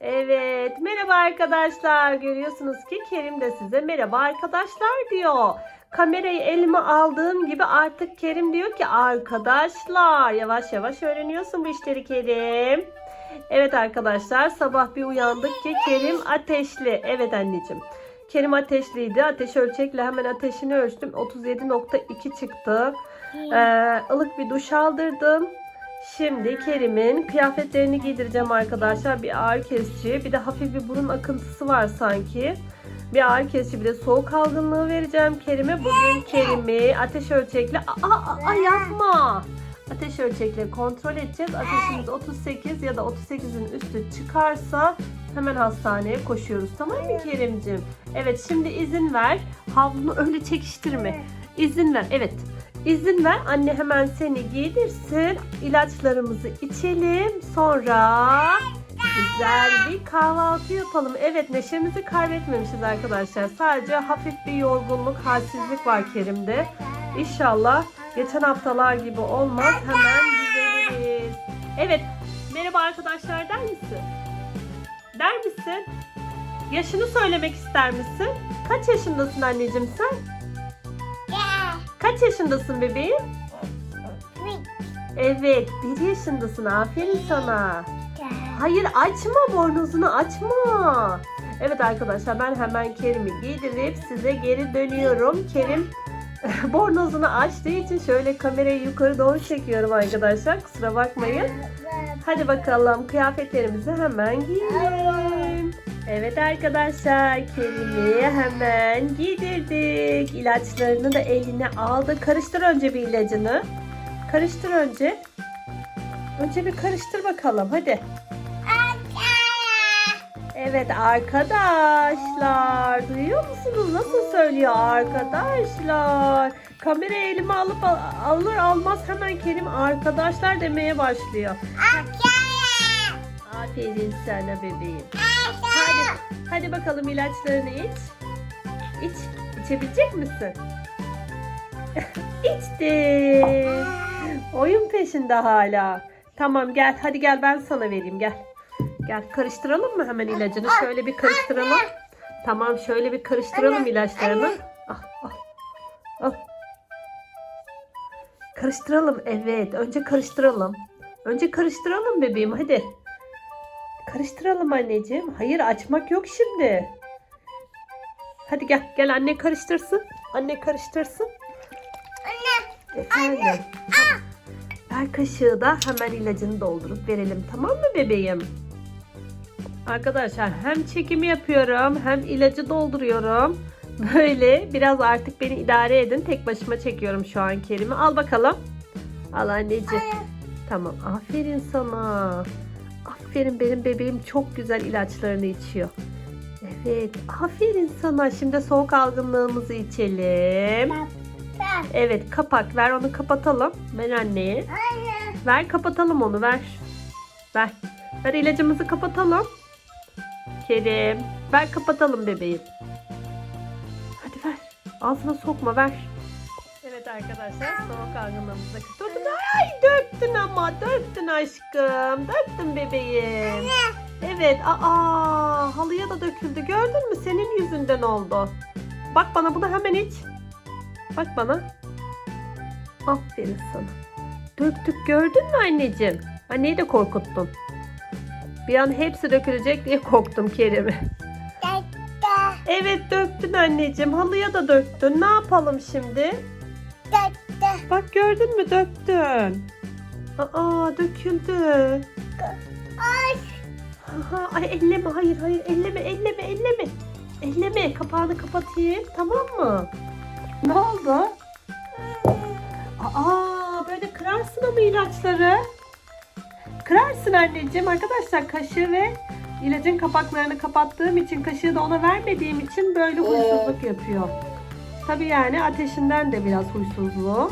Evet, merhaba arkadaşlar. Görüyorsunuz ki Kerim de size merhaba arkadaşlar diyor. Kamerayı elime aldığım gibi artık Kerim diyor ki arkadaşlar. Yavaş yavaş öğreniyorsun bu işleri Kerim. Evet arkadaşlar sabah bir uyandık ki Kerim ateşli. Evet anneciğim. Kerim ateşliydi. Ateş ölçekle hemen ateşini ölçtüm. 37.2 çıktı. Ee, ılık bir duş aldırdım. Şimdi Kerim'in kıyafetlerini giydireceğim arkadaşlar. Bir ağrı kesici, bir de hafif bir burun akıntısı var sanki. Bir ağrı kesici, bir de soğuk algınlığı vereceğim Kerim'e. Bugün Kerim'i ateş ölçekle... Aa, aa, aa, yapma! Ateş ölçekle kontrol edeceğiz. Ateşimiz 38 ya da 38'in üstü çıkarsa hemen hastaneye koşuyoruz. Tamam mı Kerim'cim? Evet şimdi izin ver. Havlunu öyle çekiştirme. İzin ver. Evet. İzin ver anne hemen seni giydirsin. İlaçlarımızı içelim. Sonra güzel bir kahvaltı yapalım. Evet neşemizi kaybetmemişiz arkadaşlar. Sadece hafif bir yorgunluk, halsizlik var Kerim'de. İnşallah geçen haftalar gibi olmaz. Hemen düzeliriz. Evet. Merhaba arkadaşlar der misin? Der misin? Yaşını söylemek ister misin? Kaç yaşındasın anneciğim sen? Kaç yaşındasın bebeğim? Evet, bir yaşındasın. Aferin sana. Hayır, açma bornozunu açma. Evet arkadaşlar ben hemen Kerim'i giydirip size geri dönüyorum. Kerim bornozunu açtığı için şöyle kamerayı yukarı doğru çekiyorum arkadaşlar. Kusura bakmayın. Hadi bakalım kıyafetlerimizi hemen giyelim. Evet arkadaşlar Kerim'i hemen giydirdik. İlaçlarını da eline aldı. Karıştır önce bir ilacını. Karıştır önce. Önce bir karıştır bakalım hadi. Evet arkadaşlar duyuyor musunuz nasıl söylüyor arkadaşlar. Kamera elime alıp al- alır almaz hemen Kerim arkadaşlar demeye başlıyor. Aferin sana bebeğim. Hadi, bakalım ilaçlarını iç. İç. İçebilecek misin? İçti. Oyun peşinde hala. Tamam gel. Hadi gel ben sana vereyim gel. Gel karıştıralım mı hemen ilacını? Şöyle bir karıştıralım. Tamam şöyle bir karıştıralım ilaçlarını. Al, al, al. Karıştıralım. Evet. Önce karıştıralım. Önce karıştıralım bebeğim hadi. Karıştıralım anneciğim. Hayır açmak yok şimdi. Hadi gel. Gel anne karıştırsın. Anne karıştırsın. Efendim. Ver kaşığı da hemen ilacını doldurup verelim. Tamam mı bebeğim? Arkadaşlar hem çekimi yapıyorum hem ilacı dolduruyorum. Böyle biraz artık beni idare edin. Tek başıma çekiyorum şu an Kerim'i. Al bakalım. Al anneciğim. Tamam. Aferin sana. Aferin benim bebeğim çok güzel ilaçlarını içiyor. Evet. Aferin sana. Şimdi soğuk algınlığımızı içelim. Evet kapak ver onu kapatalım. Ver anneye. Ver kapatalım onu ver. Ver. Ver ilacımızı kapatalım. Kerim. Ver kapatalım bebeğim. Hadi ver. Ağzına sokma ver. Arkadaşlar soğuk algınlığımızı Dur dur ay döktün ama döktün aşkım. Döktün bebeğim. Evet aa halıya da döküldü gördün mü senin yüzünden oldu. Bak bana bunu hemen iç. Bak bana. Aferin sana. Döktük gördün mü anneciğim? Anneyi de korkuttun. Bir an hepsi dökülecek diye korktum Kerim'i. Evet döktün anneciğim. Halıya da döktün. Ne yapalım şimdi? Bak gördün mü döktün. Aa döküldü. Aha, ay elleme hayır hayır elleme elleme elleme. Elleme kapağını kapatayım tamam mı? Ne oldu? Aa böyle kırarsın ama ilaçları. Kırarsın anneciğim arkadaşlar kaşığı ve ilacın kapaklarını kapattığım için kaşığı da ona vermediğim için böyle huysuzluk yapıyor. Tabii yani ateşinden de biraz huysuzluğu.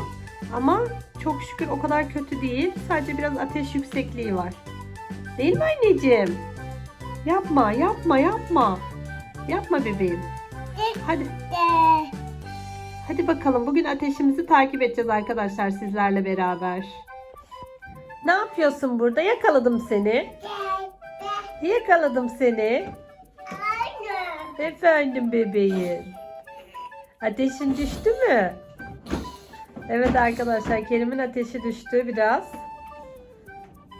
Ama çok şükür o kadar kötü değil. Sadece biraz ateş yüksekliği var. Değil mi anneciğim? Yapma, yapma, yapma. Yapma bebeğim. Hadi. Hadi bakalım bugün ateşimizi takip edeceğiz arkadaşlar sizlerle beraber. Ne yapıyorsun burada? Yakaladım seni. Yakaladım seni. Efendim bebeğim. Ateşin düştü mü? Evet arkadaşlar Kerim'in ateşi düştü biraz.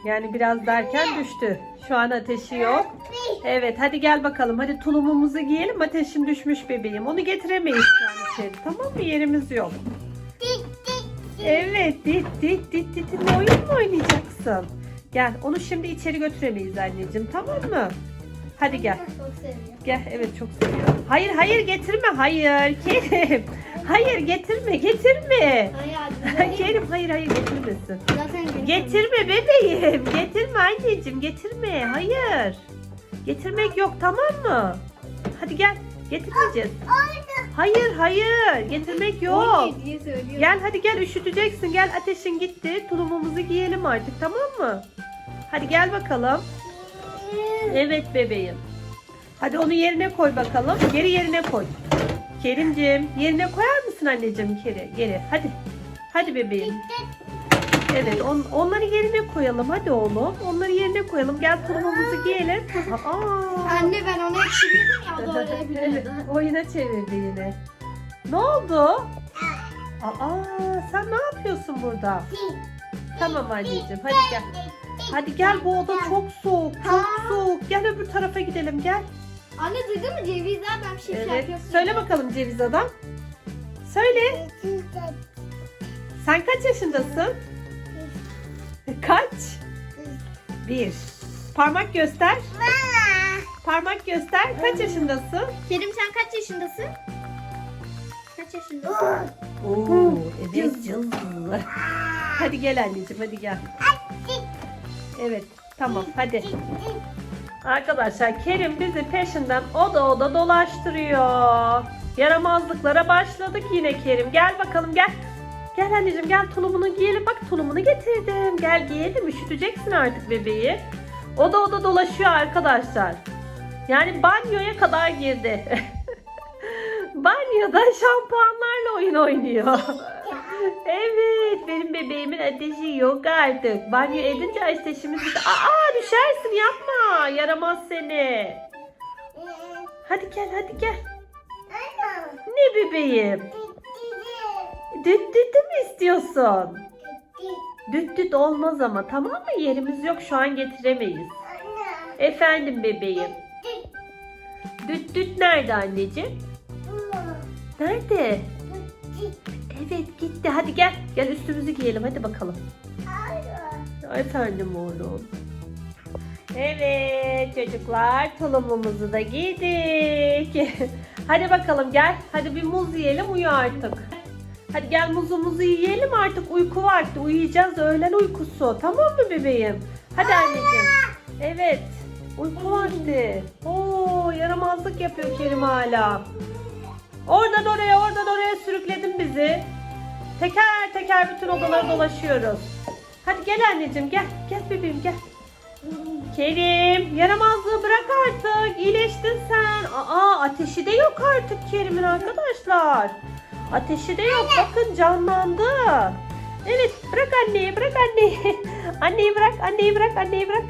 Yani biraz derken düştü. Şu an ateşi yok. Evet hadi gel bakalım. Hadi tulumumuzu giyelim. Ateşin düşmüş bebeğim. Onu getiremeyiz şu an içeri. Tamam mı? Yerimiz yok. Evet. Dit dit dit dit. Ne oyun mu oynayacaksın? Gel. Onu şimdi içeri götüremeyiz anneciğim. Tamam mı? Hadi gel. Çok. Gel. Evet çok seviyorum. Hayır hayır getirme. Hayır. Kerim. Hayır getirme. Getirme. Hayır. Kerim hayır hayır getirmesin. Zaten Getirme bebeğim. Getirme anneciğim. Getirme. Hayır. Getirmek yok tamam mı? Hadi gel. Getirmeyeceğiz. Hayır hayır. Getirmek yok. Gel hadi gel üşüteceksin. Gel ateşin gitti. Tulumumuzu giyelim artık tamam mı? Hadi gel bakalım. Evet bebeğim. Hadi onu yerine koy bakalım. Geri yerine koy. Kerimcim yerine koyar mısın anneciğim geri? Geri hadi. Hadi bebeğim. Evet on, onları yerine koyalım hadi oğlum. Onları yerine koyalım. Gel tulumumuzu giyelim. Aa. Anne ben onu ekşiledim ya o da evet, oyuna çevirdi yine. Ne oldu? Aa, sen ne yapıyorsun burada? Tamam anneciğim hadi gel. Hadi gel bu oda çok soğuk, çok soğuk. Gel öbür tarafa gidelim gel. Anne duydun mu cevizler ben bir şey Evet. yapıyorsun. Söyle bakalım ceviz adam. Söyle. Sen kaç yaşındasın? Kaç? Bir. Parmak göster. Parmak göster. Kaç yaşındasın? Kerim sen kaç yaşındasın? Kaç yaşındasın? Oo, evet. Hadi gel anneciğim hadi gel. Evet tamam hadi. Arkadaşlar Kerim bizi peşinden oda oda dolaştırıyor. Yaramazlıklara başladık yine Kerim. Gel bakalım gel. Gel anneciğim gel tulumunu giyelim. Bak tulumunu getirdim. Gel giyelim üşüteceksin artık bebeği. Oda oda dolaşıyor arkadaşlar. Yani banyoya kadar girdi. Banyoda şampuanlarla oyun oynuyor. evet benim bebeğimin ateşi yok artık. Banyo edince ateşimiz... Aa düşersin yapma. Yaramaz seni. Hadi gel hadi gel. Ne bebeğim? Düt düt mi istiyorsun? Düt düt olmaz ama tamam mı? Yerimiz yok şu an getiremeyiz. Efendim bebeğim. Düt düt nerede anneciğim? Nerede? Evet gitti. Hadi gel. Gel üstümüzü giyelim. Hadi bakalım. Efendim oğlum. Evet çocuklar tulumumuzu da giydik. Hadi bakalım gel. Hadi bir muz yiyelim uyu artık. Hadi gel muzumuzu yiyelim artık uyku vakti. Uyuyacağız öğlen uykusu. Tamam mı bebeğim? Hadi anneciğim. Evet. Uyku vakti. Oo yaramazlık yapıyor Kerim hala. Oradan oraya oradan oraya sürükledin bizi. Teker teker bütün odaları dolaşıyoruz. Hadi gel anneciğim gel. Gel bebeğim gel. Kerim yaramazlığı bırak artık. İyileştin sen. Aa ateşi de yok artık Kerim'in arkadaşlar. Ateşi de yok. Bakın canlandı. Evet bırak anneyi bırak anneyi. anneyi bırak anneyi bırak anneyi bırak.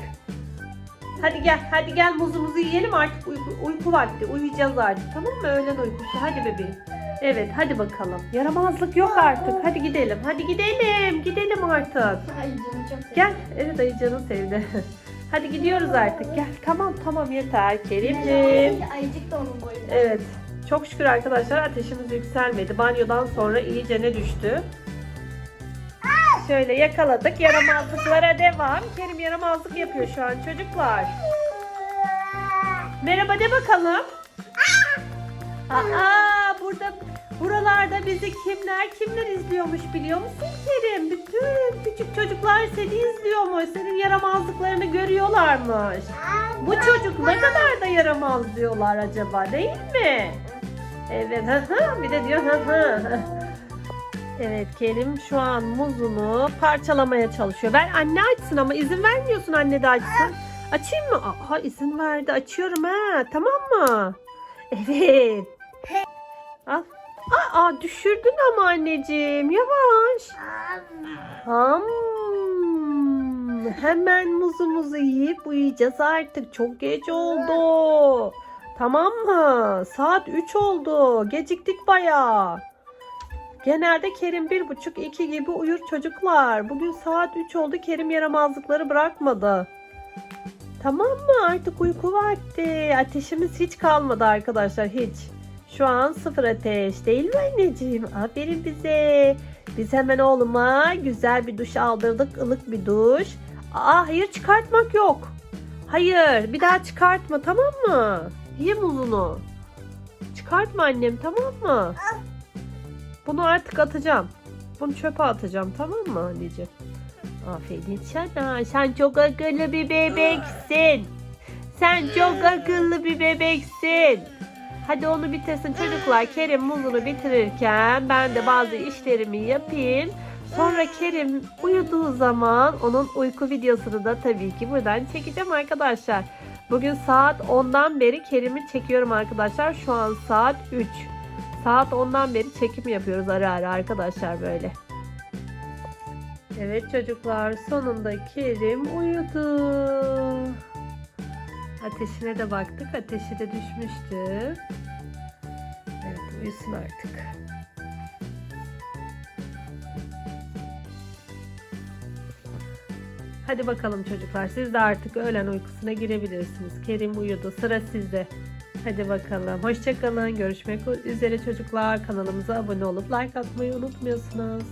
Hadi gel hadi gel muzumuzu yiyelim artık uyku, uyku vakti. Uyuyacağız artık tamam mı? Öğlen uykusu. Hadi bebeğim. Evet hadi bakalım. Yaramazlık yok artık. Hadi gidelim. Hadi gidelim. Gidelim artık. Ay canım çok. Gel. Evet ayıcanı sevdi. Hadi gidiyoruz artık. Gel. Tamam tamam yeter Kerimciğim. Ayıcık da onun boyunda. Evet. Çok şükür arkadaşlar ateşimiz yükselmedi. Banyodan sonra iyice ne düştü. Şöyle yakaladık. Yaramazlıklara devam. Kerim yaramazlık yapıyor şu an çocuklar. Merhaba de bakalım. Aa buralarda bizi kimler kimler izliyormuş biliyor musun Kerim? Bütün küçük çocuklar seni izliyormuş. Senin yaramazlıklarını görüyorlarmış. Bu çocuk ne kadar da yaramaz diyorlar acaba değil mi? Evet hı hı bir de diyor hı hı. Evet Kerim şu an muzunu parçalamaya çalışıyor. Ver anne açsın ama izin vermiyorsun anne de açsın. Açayım mı? Aha izin verdi. Açıyorum ha. Tamam mı? Evet. Al. Aa, düşürdün ama anneciğim. Yavaş. Hmm. Hemen muzumuzu yiyip uyuyacağız artık. Çok geç oldu. Tamam mı? Saat 3 oldu. Geciktik bayağı. Genelde Kerim bir buçuk iki gibi uyur çocuklar. Bugün saat 3 oldu. Kerim yaramazlıkları bırakmadı. Tamam mı? Artık uyku vakti. Ateşimiz hiç kalmadı arkadaşlar. Hiç. Şu an sıfır ateş. Değil mi anneciğim? Aferin bize. Biz hemen oğluma güzel bir duş aldırdık. ılık bir duş. Aa hayır çıkartmak yok. Hayır bir daha çıkartma tamam mı? Ye muzunu. Çıkartma annem tamam mı? Bunu artık atacağım. Bunu çöpe atacağım tamam mı anneciğim? Aferin sana. Sen çok akıllı bir bebeksin. Sen çok akıllı bir bebeksin. Hadi onu bitirsin çocuklar. Kerim muzunu bitirirken ben de bazı işlerimi yapayım. Sonra Kerim uyuduğu zaman onun uyku videosunu da tabii ki buradan çekeceğim arkadaşlar. Bugün saat 10'dan beri Kerim'i çekiyorum arkadaşlar. Şu an saat 3. Saat 10'dan beri çekim yapıyoruz ara ara arkadaşlar böyle. Evet çocuklar sonunda Kerim uyudu. Ateşine de baktık. Ateşi de düşmüştü. Evet uyusun artık. Hadi bakalım çocuklar siz de artık öğlen uykusuna girebilirsiniz. Kerim uyudu sıra sizde. Hadi bakalım. Hoşçakalın. Görüşmek üzere çocuklar. Kanalımıza abone olup like atmayı unutmuyorsunuz.